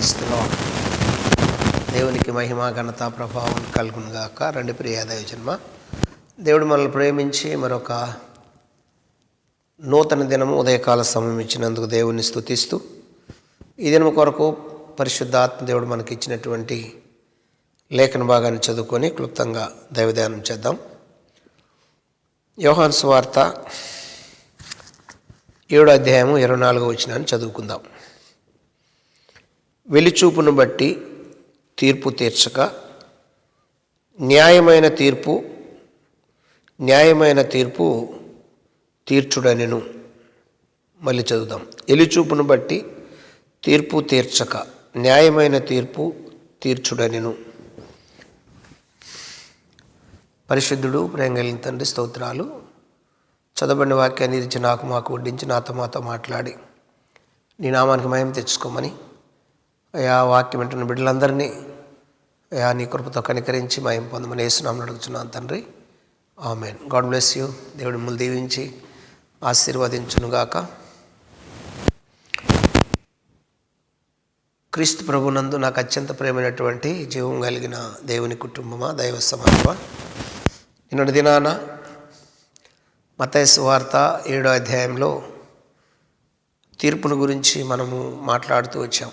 క్రైస్తలో దేవునికి మహిమ ఘనత ప్రభావం కలుగునుగాక. రెండు ప్రియాదయ ప్రియ జన్మ. దేవుడు మనల్ని ప్రేమించి మరొక నూతన దినము ఉదయకాల సమయం ఇచ్చినందుకు దేవుని స్థుతిస్తూ ఈ దినం కొరకు పరిశుద్ధాత్మ దేవుడు మనకి ఇచ్చినటువంటి లేఖన భాగాన్ని చదువుకొని క్లుప్తంగా దైవధ్యానం చేద్దాం. యోహాన్ స్వార్త ఏడో అధ్యాయము ఇరవై నాలుగో వచ్చినాన్ని చదువుకుందాం. వెలిచూపును బట్టి తీర్పు తీర్చక న్యాయమైన తీర్పు న్యాయమైన తీర్పు తీర్చుడనెను. మళ్ళీ చదువుదాం. ఎలిచూపును బట్టి తీర్పు తీర్చక న్యాయమైన తీర్పు తీర్చుడనెను. పరిశుద్ధుడు ప్రేంగలిన తండ్రి స్తోత్రాలు. చదవండి వాక్యాన్ని ఇచ్చి నాకు మాకు వడ్డించి నాతో మాతో మాట్లాడి. నీ నామానికి మయం తెచ్చుకోమని అయా వాక్యం వింటున్న బిడ్డలందరినీ అయా నీ కృపతో కనికరించి మయం పొందమని వేసునామని అడుగుతున్నాను తండ్రి. ఆమెన్. God bless you. దేవుడి ములు దీవించి ఆశీర్వదించునుగాక. క్రీస్తు ప్రభునందు నాకు అత్యంత ప్రేమైనటువంటి జీవం కలిగిన దేవుని కుటుంబమా దైవ సమాజమా? నిన్నటి దినాన మతయసు వార్త ఏడో అధ్యాయంలో తీర్పును గురించి మనము మాట్లాడుతూ వచ్చాం.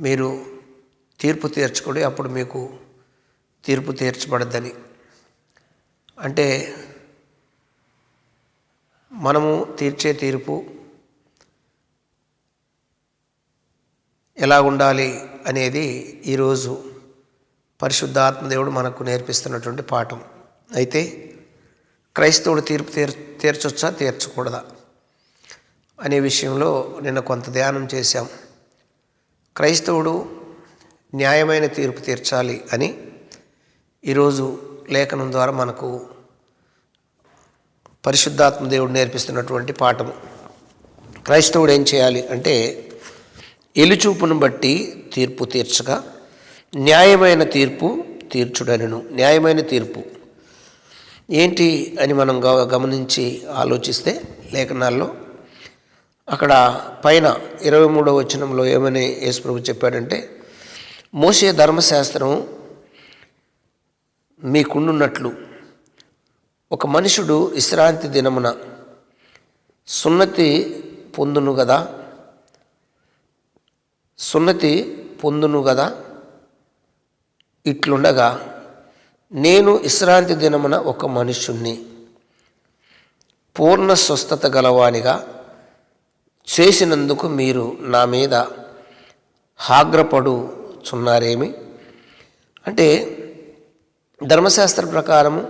మీరు తీర్పు తీర్చుకోండి అప్పుడు మీకు తీర్పు తీర్చబడద్దని. అంటే మనము తీర్చే తీర్పు ఎలా ఉండాలి అనేది ఈరోజు పరిశుద్ధాత్మదేవుడు మనకు నేర్పిస్తున్నటువంటి పాఠం. అయితే క్రైస్తవుడు తీర్పు తీర్ తీర్చొచ్చా తీర్చకూడదా అనే విషయంలో నిన్న కొంత ధ్యానం చేశాం. క్రైస్తవుడు న్యాయమైన తీర్పు తీర్చాలి అని ఈరోజు లేఖనం ద్వారా మనకు పరిశుద్ధాత్మ దేవుడు నేర్పిస్తున్నటువంటి పాఠము. క్రైస్తవుడు ఏం చేయాలి అంటే ఎలుచూపును బట్టి తీర్పు తీర్చగా న్యాయమైన తీర్పు తీర్చుడనను. న్యాయమైన తీర్పు ఏంటి అని మనం గ- గమనించి ఆలోచిస్తే లేఖనాల్లో అక్కడ పైన ఇరవై మూడవ వచనంలో ఏమని యేసుప్రభు చెప్పాడంటే మోసే ధర్మశాస్త్రం మీకుండున్నట్లు. ఒక మనుషుడు విశ్రాంతి దినమున సున్నతి పొందును కదా సున్నతి పొందును కదా ఇట్లుండగా నేను విశ్రాంతి దినమున ఒక మనుష్యుణ్ణి పూర్ణ స్వస్థత గలవానిగా చేసినందుకు మీరు నా మీద హాగ్రపడుచున్నారేమి? అంటే ధర్మశాస్త్ర ప్రకారము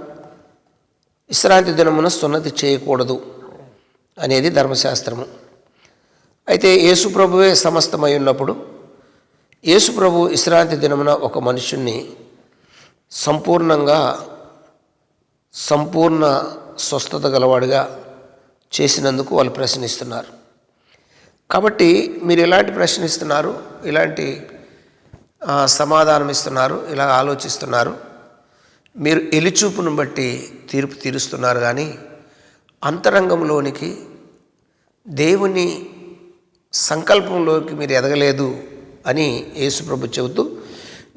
విశ్రాంతి దినమున సున్నతి చేయకూడదు అనేది ధర్మశాస్త్రము. అయితే యేసుప్రభువే సమస్తమై ఉన్నప్పుడు యేసుప్రభు విశ్రాంతి దినమున ఒక మనుషుణ్ణి సంపూర్ణంగా సంపూర్ణ స్వస్థత గలవాడిగా చేసినందుకు వాళ్ళు ప్రశ్నిస్తున్నారు. కాబట్టి మీరు ఎలాంటి ప్రశ్నిస్తున్నారు? ఇలాంటి సమాధానం ఇస్తున్నారు ఇలా ఆలోచిస్తున్నారు? మీరు ఎలిచూపును బట్టి తీర్పు తీరుస్తున్నారు కానీ అంతరంగంలోనికి దేవుని సంకల్పంలోకి మీరు ఎదగలేదు అని యేసుప్రభు చెబుతూ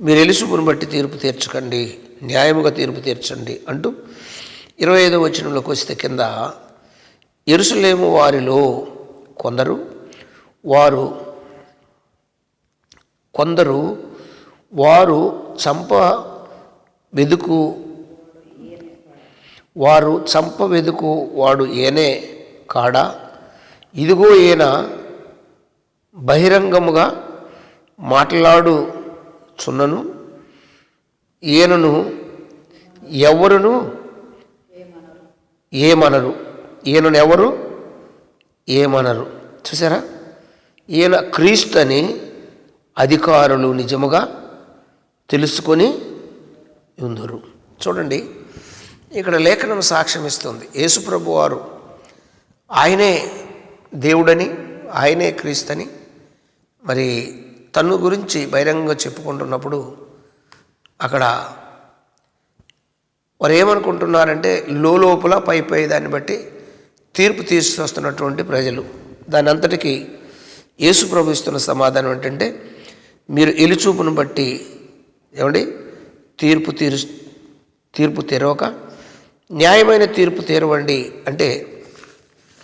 మీరు ఎలుసుపును బట్టి తీర్పు తీర్చకండి న్యాయముగా తీర్పు తీర్చండి అంటూ ఇరవై ఐదో వచనంలోకి వస్తే కింద ఎరుసలేము వారిలో కొందరు వారు కొందరు వారు చంప వెదుకు వారు చంప వెదుకు వాడు ఏనే కాడా? ఇదిగో ఈయన బహిరంగముగా మాట్లాడుచున్నను. ఈయనను ఎవరును? ఏమనరు. ఈయనను ఎవరు? ఏమనరు. చూసారా? ఈయన క్రీస్తు అని అధికారులు నిజముగా తెలుసుకొని ఉందరు. చూడండి ఇక్కడ లేఖనం సాక్ష్యం ఇస్తుంది యేసుప్రభు వారు ఆయనే దేవుడని ఆయనే క్రీస్తని మరి తను గురించి బహిరంగంగా చెప్పుకుంటున్నప్పుడు అక్కడ వారు ఏమనుకుంటున్నారంటే లోపల పై పై దాన్ని బట్టి తీర్పు తీసుకొస్తున్నటువంటి ప్రజలు. దాని అంతటికీ యేసు ప్రభు ఇస్తున్న సమాధానం ఏంటంటే మీరు ఎలుచూపును బట్టి ఏమండి? తీర్పు తీరు తీర్పు తెరవక న్యాయమైన తీర్పు తెరవండి. అంటే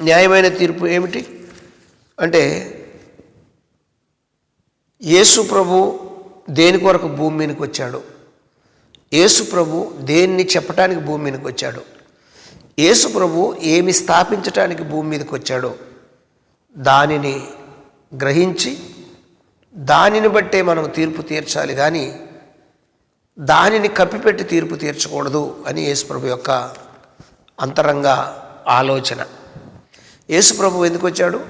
న్యాయమైన తీర్పు ఏమిటి? అంటే యేసు ప్రభు దేని కొరకు భూమి మీదకి వచ్చాడు? యేసు ప్రభు దేన్ని చెప్పటానికి భూమి మీదకి వచ్చాడు? యేసు ప్రభు ఏమి స్థాపించటానికి భూమి మీదకి వచ్చాడో? దానిని గ్రహించి దానిని బట్టే మనం తీర్పు తీర్చాలి కానీ దానిని కప్పిపెట్టి తీర్పు తీర్చకూడదు అని యేసుప్రభు యొక్క అంతరంగ ఆలోచన. యేసుప్రభు ఎందుకు వచ్చాడు?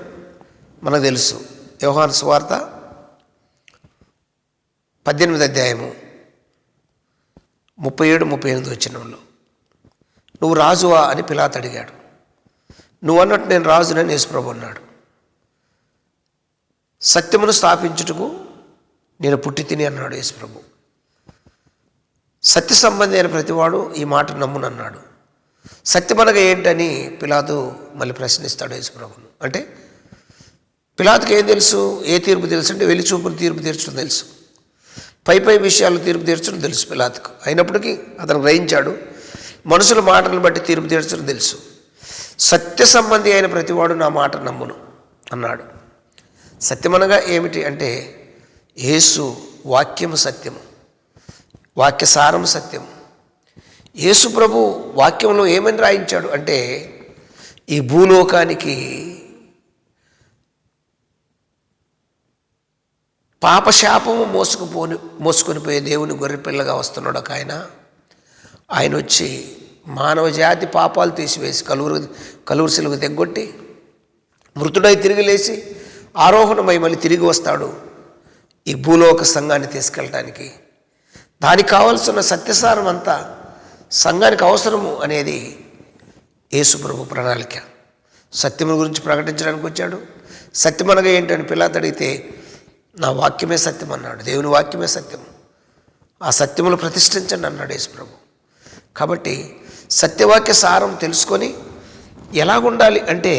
మనకు తెలుసు. వ్యవహార సువార్త పద్దెనిమిది అధ్యాయము ముప్పై ఏడు ముప్పై ఎనిమిది వచ్చినంలో నువ్వు రాజువా అని పిలాత్ అడిగాడు. నువ్వు అన్నట్టు నేను రాజునని యేసుప్రభు అన్నాడు. సత్యమును స్థాపించుటకు నేను పుట్టి తిని అన్నాడు యేసుప్రభు. సత్య సంబంధి అయిన ప్రతివాడు ఈ మాట నమ్మునన్నాడు. సత్యమనగా ఏంటని పిలాతు మళ్ళీ ప్రశ్నిస్తాడు యేసుప్రభును. అంటే పిలాతుకి ఏం తెలుసు? ఏ తీర్పు తెలుసు అంటే వెలి చూపులు తీర్పు తీర్చడం తెలుసు. పై పై విషయాలు తీర్పు తీర్చడం తెలుసు పిలాతుకు. అయినప్పటికీ అతను గ్రహించాడు మనుషుల మాటలను బట్టి తీర్పు తీర్చడం తెలుసు. సత్య సంబంధి అయిన ప్రతివాడు నా మాట నమ్మును అన్నాడు. సత్యమనగా ఏమిటి అంటే యేసు వాక్యము సత్యము వాక్యసారం సత్యం యేసు ప్రభు వాక్యంలో ఏమని రాయించాడు అంటే ఈ భూలోకానికి పాపశాపము మోసుకుపోని మోసుకొని పోయే దేవుని గొర్రెపిల్లగా వస్తున్నాడు ఒక ఆయన. ఆయన వచ్చి మానవ జాతి పాపాలు తీసివేసి కలువురు కలువురు సిలుగు తెగ్గొట్టి మృతుడై తిరిగి లేచి ఆరోహణమై మళ్ళీ తిరిగి వస్తాడు ఈ భూలోక సంఘాన్ని తీసుకెళ్ళటానికి. దానికి కావలసిన సత్యసారం అంతా సంఘానికి అవసరము అనేది యేసుప్రభు ప్రణాళిక. సత్యము గురించి ప్రకటించడానికి వచ్చాడు. సత్యమనగా ఏంటని పిల్లలు అడిగితే నా వాక్యమే సత్యం అన్నాడు. దేవుని వాక్యమే సత్యం. ఆ సత్యములు ప్రతిష్ఠించండి అన్నాడు యేసుప్రభు కాబట్టి సత్యవాక్య సారం తెలుసుకొని ఎలాగుండాలి అంటే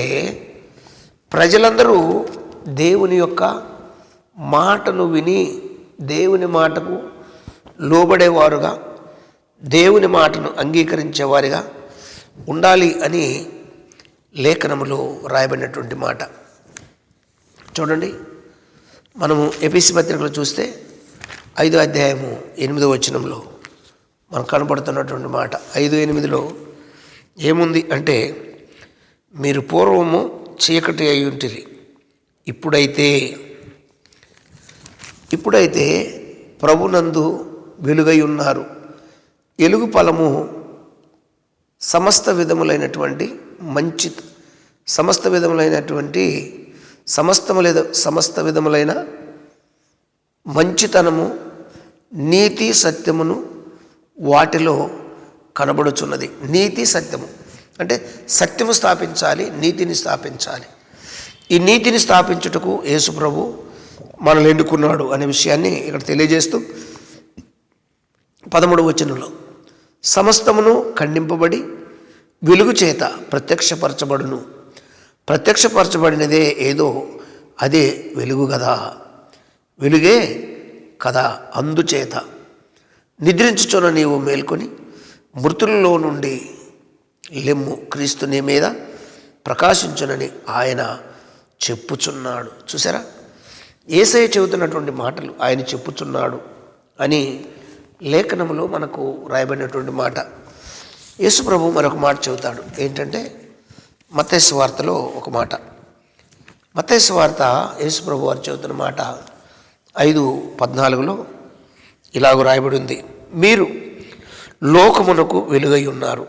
ప్రజలందరూ దేవుని యొక్క మాటను విని దేవుని మాటకు లోబడేవారుగా దేవుని మాటను అంగీకరించేవారిగా ఉండాలి అని లేఖనములో రాయబడినటువంటి మాట. చూడండి మనము ఎపిసి పత్రికలు చూస్తే ఐదో అధ్యాయము ఎనిమిదో వచనంలో మనకు కనపడుతున్నటువంటి మాట. ఐదు ఎనిమిదిలో ఏముంది అంటే మీరు పూర్వము చీకటి అయి ఉంటుంది ఇప్పుడైతే ఇప్పుడైతే ప్రభునందు వెలుగై ఉన్నారు. ఎలుగు ఫలము సమస్త విధములైనటువంటి మంచి సమస్త విధములైనటువంటి సమస్తము లేదా సమస్త విధములైన మంచితనము నీతి సత్యమును వాటిలో కనబడుచున్నది. నీతి సత్యము. అంటే సత్యము స్థాపించాలి నీతిని స్థాపించాలి. ఈ నీతిని స్థాపించుటకు యేసుప్రభు మనల్ని ఎన్నుకున్నాడు అనే విషయాన్ని ఇక్కడ తెలియజేస్తూ పదమూడు వచనంలో సమస్తమును ఖండింపబడి వెలుగు చేత ప్రత్యక్షపరచబడును. ప్రత్యక్షపరచబడినదే ఏదో అదే వెలుగు కదా వెలుగే కదా అందుచేత. నిద్రించుచున్న నీవు మేల్కొని మృతులలో నుండి లెమ్ము క్రీస్తు నీ మీద ప్రకాశించునని ఆయన చెప్పుచున్నాడు. చూసారా ఏసయ్య చెబుతున్నటువంటి మాటలు ఆయన చెప్పుచున్నాడు అని లేఖనములో మనకు రాయబడినటువంటి మాట. యేసుప్రభు మరొక మాట చెబుతాడు. ఏంటంటే మతేసు వార్తలో ఒక మాట. మతేసు వార్త యేసుప్రభు వారు చెబుతున్న మాట ఐదు పద్నాలుగులో ఇలాగ రాయబడి ఉంది. మీరు లోకమునకు వెలుగై ఉన్నారు.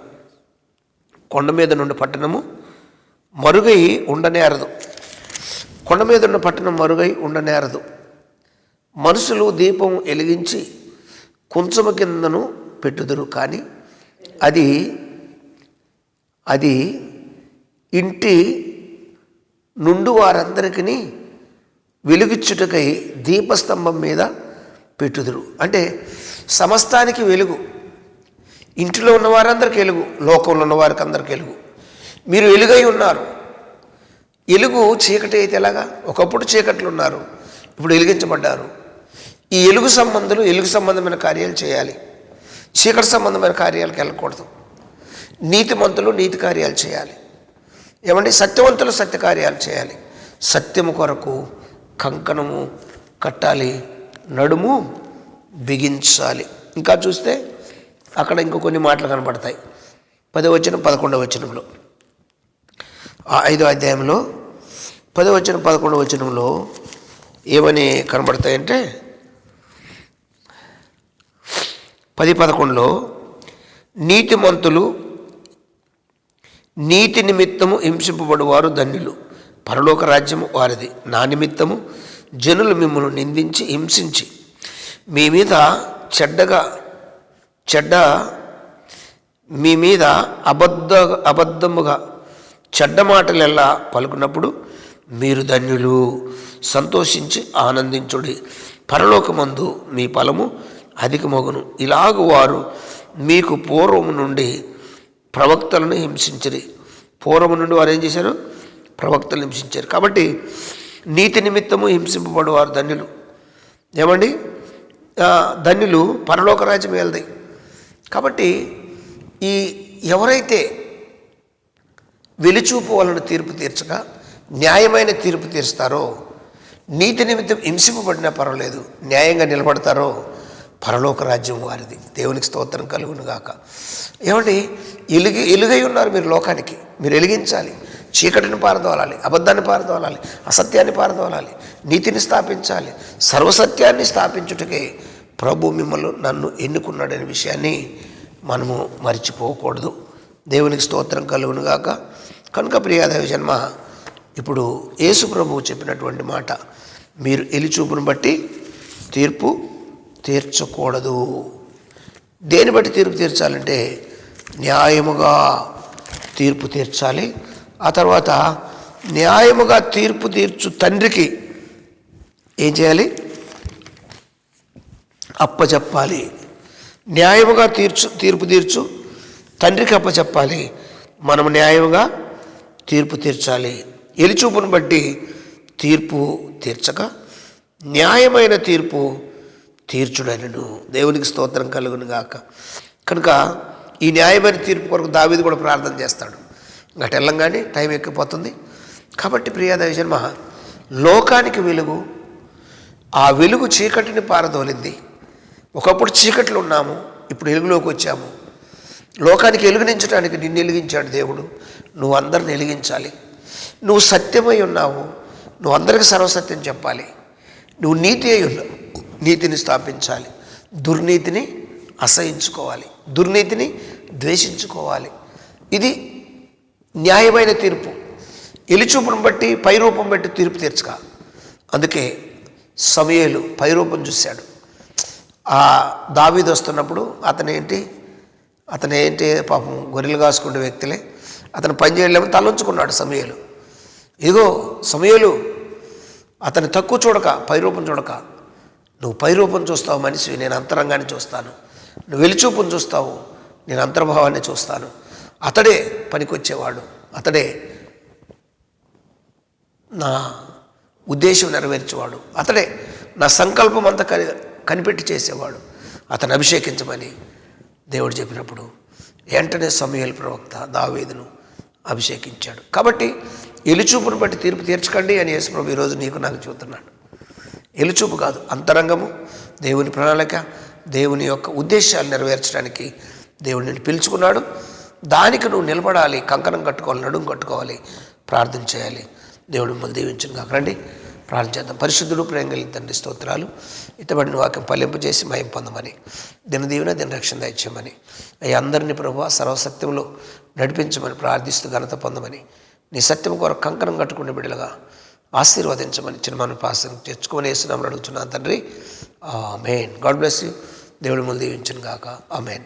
కొండ మీద నుండి పట్టణము మరుగై ఉండనేరదు కొండ మీద ఉన్న పట్టణం మరుగై ఉండనేరదు మనుషులు దీపం వెలిగించి కుంచము కిందను పెట్టుదురు. కానీ అది అది ఇంటి నుండి వారందరికీ వెలుగుచ్చుటకై దీపస్తంభం మీద పెట్టుదురు. అంటే సమస్తానికి వెలుగు. ఇంటిలో ఉన్న వారందరికీ వెలుగు లోకంలో ఉన్న వారికి అందరికీ వెలుగు. మీరు వెలుగై ఉన్నారు. ఎలుగు చీకటి అయితే ఎలాగా? ఒకప్పుడు చీకట్లు ఉన్నారు ఇప్పుడు వెలిగించబడ్డారు. ఈ ఎలుగు సంబంధులు ఎలుగు సంబంధమైన కార్యాలు చేయాలి. చీకటి సంబంధమైన కార్యాలకు వెళ్ళకూడదు. నీతిమంతులు నీతి కార్యాలు చేయాలి. ఏమండి? సత్యవంతులు సత్య కార్యాలు చేయాలి. సత్యము కొరకు కంకణము కట్టాలి నడుము బిగించాలి. ఇంకా చూస్తే అక్కడ ఇంకో కొన్ని మాటలు కనబడతాయి. పదవచనం పదకొండవ వచనంలో. ఐదో అధ్యాయంలో పదవచనం పదకొండవ వచనంలో ఏమని కనబడతాయంటే పది పదకొండులో నీతిమంతులు నీతి నిమిత్తము హింసింపబడువారు ధన్యులు. పరలోక రాజ్యము వారిది. నా నిమిత్తము జనులు మిమ్మల్ని నిందించి హింసించి మీ మీద చెడ్డగా చెడ్డ మీ మీద అబద్ధ అబద్ధముగా చెడ్డ మాటలు ఎలా పలుకున్నప్పుడు మీరు ధన్యులు. సంతోషించి ఆనందించుడి. పరలోకమందు మీ ఫలము అధికమగును. ఇలాగు వారు మీకు పూర్వము నుండి ప్రవక్తలను హింసించరు. పూర్వము నుండి వారు ఏం చేశారు? ప్రవక్తలు హింసించారు. కాబట్టి నీతి నిమిత్తము హింసింపబడు వారు ధన్యులు. ఏమండి? ధన్యులు పరలోక రాజ్యం వెళ్దాయి కాబట్టి ఈ ఎవరైతే వెలిచూపు వలన తీర్పు తీర్చగా న్యాయమైన తీర్పు తీరుస్తారో నీతి నిమిత్తం హింసింపబడినా పర్వాలేదు న్యాయంగా నిలబడతారో పరలోక రాజ్యం వారిది. దేవునికి స్తోత్రం కలుగునుగాక. ఏమండి? ఎలుగు ఎలుగై ఉన్నారు మీరు లోకానికి. మీరు వెలిగించాలి చీకటిని పారదోలాలి అబద్ధాన్ని పారదోలాలి అసత్యాన్ని పారదోలాలి నీతిని స్థాపించాలి. సర్వసత్యాన్ని స్థాపించుటకే ప్రభు మిమ్మల్ని నన్ను ఎన్నుకున్నాడనే విషయాన్ని మనము మర్చిపోకూడదు. దేవునికి స్తోత్రం కలుగునుగాక. కనుక ప్రియాదేవ జన్మ ఇప్పుడు యేసు ప్రభువు చెప్పినటువంటి మాట మీరు ఎలిచూపును బట్టి తీర్పు తీర్చకూడదు. దేని బట్టి తీర్పు తీర్చాలంటే న్యాయముగా తీర్పు తీర్చాలి. ఆ తర్వాత న్యాయముగా తీర్పు తీర్చు తండ్రికి ఏం చేయాలి? అప్పచెప్పాలి న్యాయముగా తీర్చు తీర్పు తీర్చు తండ్రికి అప్పచెప్పాలి మనము న్యాయంగా తీర్పు తీర్చాలి. ఎలిచూపును బట్టి తీర్పు తీర్చక న్యాయమైన తీర్పు తీర్చుడనను. దేవునికి స్తోత్రం కలుగును గాక. కనుక ఈ న్యాయమైన తీర్పు కొరకు దావిది కూడా ప్రార్థన చేస్తాడు. ఇంకా వెళ్ళంగానే టైం ఎక్కిపోతుంది. కాబట్టి ప్రియాదేవి జన్మ లోకానికి వెలుగు ఆ వెలుగు చీకటిని పారదోలింది. ఒకప్పుడు చీకటిలో ఉన్నాము ఇప్పుడు వెలుగులోకి వచ్చాము. లోకానికి వెలుగునించడానికి నిన్ను వెలిగించాడు దేవుడు. నువ్వు అందరిని వెలిగించాలి నువ్వు సత్యమై ఉన్నావు. నువ్వు అందరికి సర్వసత్యం చెప్పాలి. నువ్వు నీతి అయి ఉన్నావు. నీతిని స్థాపించాలి. దుర్నీతిని అసహించుకోవాలి. దుర్నీతిని ద్వేషించుకోవాలి. ఇది న్యాయమైన తీర్పు. ఎలిచూపును బట్టి పైరూపం బట్టి తీర్పు తీర్చక. అందుకే సమయలు పైరూపం చూశాడు. ఆ దావీది వస్తున్నప్పుడు అతనేంటి? అతను ఏంటి పాపం గొర్రెలు కాసుకునే వ్యక్తులే. అతను పని చేయలేమని తలంచుకున్నాడు సమయలు. ఇదిగో సమయలు అతని తక్కువ చూడక పైరూపం చూడక. నువ్వు పైరూపం చూస్తావు మనిషి నేను అంతరంగాన్ని చూస్తాను. నువ్వు వెలిచూపును చూస్తావు నేను అంతర్భావాన్ని చూస్తాను. అతడే పనికొచ్చేవాడు. అతడే నా ఉద్దేశం నెరవేర్చేవాడు. అతడే నా సంకల్పం అంతా కనిపెట్టి చేసేవాడు. అతను అభిషేకించమని దేవుడు చెప్పినప్పుడు వెంటనే సమయల్ ప్రవక్త దావేదును అభిషేకించాడు. కాబట్టి ఎలుచూపును బట్టి తీర్పు తీర్చకండి అని యేసుప్రభు ఈరోజు నీకు నాకు చూస్తున్నాడు ఎలుచూపు కాదు అంతరంగము దేవుని ప్రణాళిక దేవుని యొక్క ఉద్దేశాలు నెరవేర్చడానికి దేవుడు నిన్ను పిలుచుకున్నాడు. దానికి నువ్వు నిలబడాలి కంకణం కట్టుకోవాలి నడుము కట్టుకోవాలి ప్రార్థన చేయాలి. దేవుడు మిమ్మల్ని దీవించను కాక రండి ప్రార్థన చేద్దాం. పరిశుద్ధుడు ప్రేమ కలిగిన తండ్రి స్తోత్రాలు. ఇతబడిన వాక్యం పలింపజేసి మయం పొందమని దినదీవన దినరక్షణ దయచేయమని అయ్యి అందరినీ ప్రభు సర్వసత్యంలో నడిపించమని ప్రార్థిస్తూ ఘనత పొందమని నీ సత్యం కొరకు కంకణం కట్టుకునే బిడ్డలుగా ఆశీర్వదించమని చిన్న మన పాసం తెచ్చుకొని వేస్తున్నామని అడుగుతున్నాను తండ్రి. ఆ మెయిన్ గాడ్ బ్లెస్ యూ. దేవుడి ముందు దీవించను గాక. ఆ మెయిన్